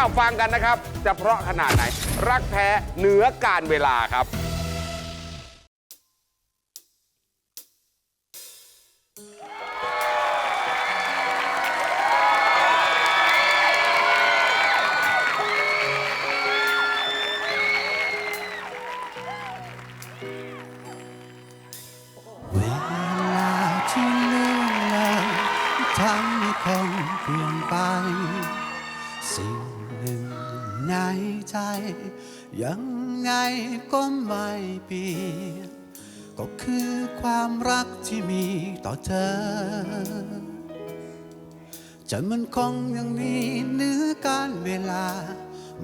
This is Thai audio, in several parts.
าวฟังกันนะครับ จะเพราะขนาดไหน รักแท้เหนือการเวลาครับ เวลาที่เลื่อนเลยทำให้คนเปลี่ยนไป สิ่งหนึ่งในใจ ยังไงก็ไม่เปลี่ยนก็คือความรักที่มีต่อเธอ จะมันคงยังมีเนื้อการเวลา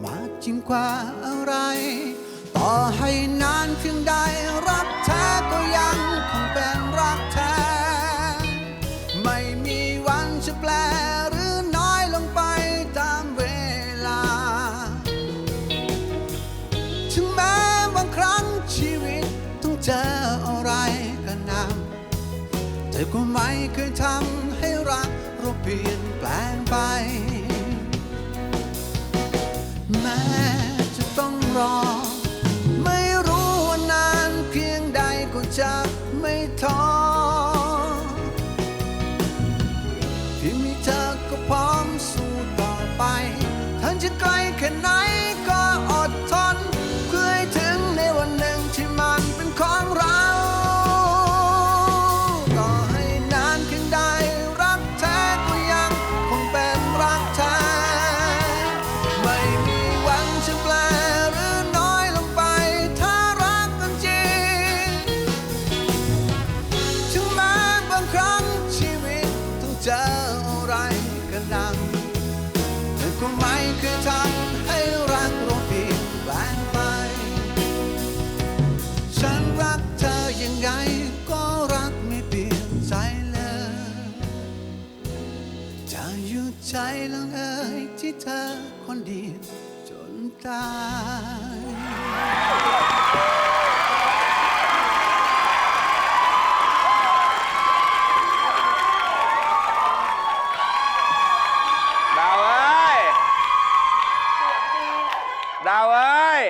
มากยิ่งกว่าอะไร ต่อให้น ถึงแม้บางครั้งชีวิตต้องเจออะไรก็นำเธอก็ไม่เคยทำให้รักเราเปลี่ยน ดังแต่ก็ไม่เคยทำให้รักเราเปลี่ยนแปลงไป ฉันรักเธอยังไงก็รักไม่เปลี่ยนใจเลยจะหยุดใจลงเอ่ยที่เธอคนเดียวจนตาย ดาวเอ้ย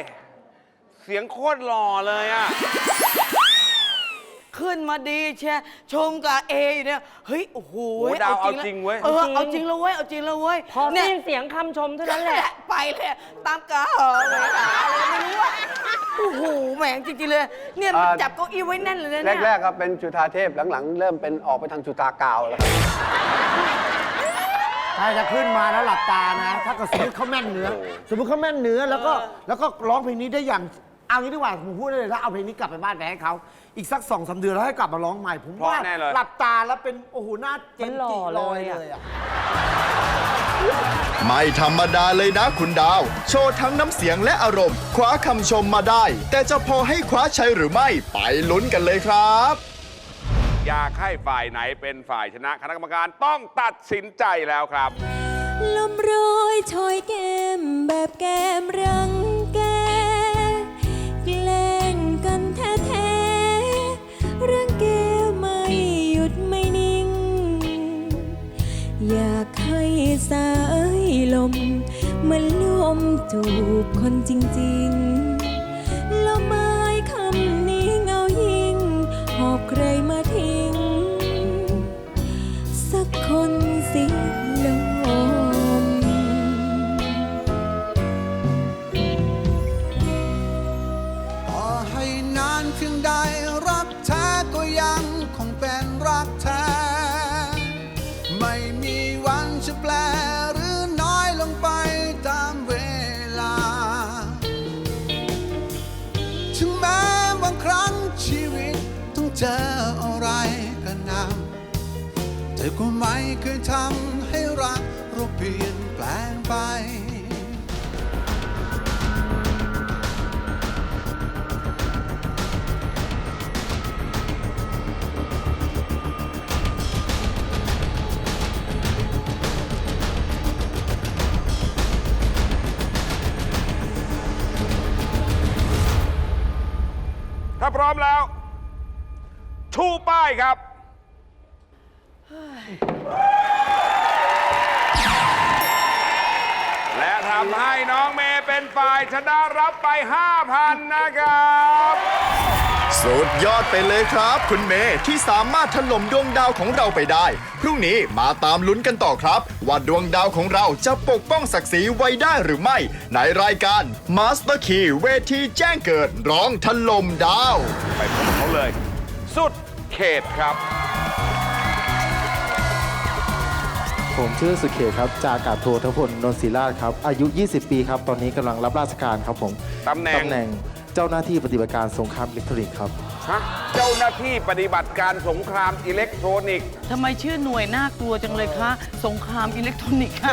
เสียงโคตรหล่อเลยอะขึ้นมาดีเชียชมกับเออยู่เนี่ย เฮ้ย โอ้โหโอ้ดาวเอาจริงเว้ย เออ เอาจริงแล้วเว้ย เอาจริงแล้วเว้ยพอได้เนี่ยยินเสียงคำชมเท่านั้นแหละ ไปเลยตามกาเลยอะไรไม่รู้อะโอ้โห แหมงจริงๆเลย เนี่ยมันอ่าจับเก้าอี้ไว้แน่นเลยนะเนี่ย แรกๆครับเป็นจุฑาเทพหลังๆ เริ่มเป็นออกไปทางจุฑากาวแล้วครับ ถ้าจะขึ้นมาแล้วหลับตานะ ถ้าเกิดสมมติเขาแม่นเนื้อ สมมติเขาแม่นเนื้อแล้วก็แล้วก็ร้องเพลงนี้ได้อย่างเอางี้ดีกว่าผมพูดได้เลยถ้าเอาเพลงนี้กลับไปบ้านไปให้เขาอีกสักสองสามเดือนแล้วให้กลับมาร้องใหม่ ผมว่าเพราะแน่เลย หลับตาแล้วเป็นโอ้โหหน้าเจมส์จีมันหลล่ออยเลยอะเลยอะไม่ธรรมดาเลยนะคุณดาว โชว์ทั้งน้ำเสียงและอารมณ์ คว้าคำชมมาได้ แต่จะพอให้คว้าชัยหรือไม่ไปลุ้นกันเลยครับ อยากให้ฝ่ายไหนเป็นฝ่ายชนะ คณะกรรมการต้องตัดสินใจแล้วครับ ลมโรยชอยแก้มแบบแก้มรังแกแกล้งกันแท้ๆรังแกไม่หยุดไม่นิ่ง อยากให้สายลมเหมันลมจูบคนจริงำเธอก็ไม่เคยทำให้รักเราเปลี่ยนแปลงไป ถ้าพร้อมแล้ว ชูป้ายครับ และทำให้ฝ่ายชนะรับไป 5,000 นะครับ สุดยอดไปเลยครับ คุณเมย์ที่สามารถถล่มดวงดาวของเราไปได้ พรุ่งนี้มาตามลุ้นกันต่อครับ ว่าดวงดาวของเราจะปกป้องศักดิ์ศรีไว้ได้หรือไม่ ในรายการ Master Key เวทีแจ้งเกิดร้องถล่มดาว ไปพบกับเขาเลย สุดเขตครับ ผมชื่อสุเขตครับจากอากาศโททพลนนศิราชครับ อายุ 20 ปีครับ ตอนนี้กำลังรับราชการครับผมตำแหน่ง ตำแหน่งเจ้าหน้าที่ปฏิบัติการสงครามอิเล็กทรอนิกส์ครับ ฮะเจ้าหน้าที่ปฏิบัติการสงครามอิเล็กทรอนิกส์ทำไมชื่อหน่วยน่ากลัวจังเลยคะ สงครามอิเล็กทรอนิกส์ค่ะ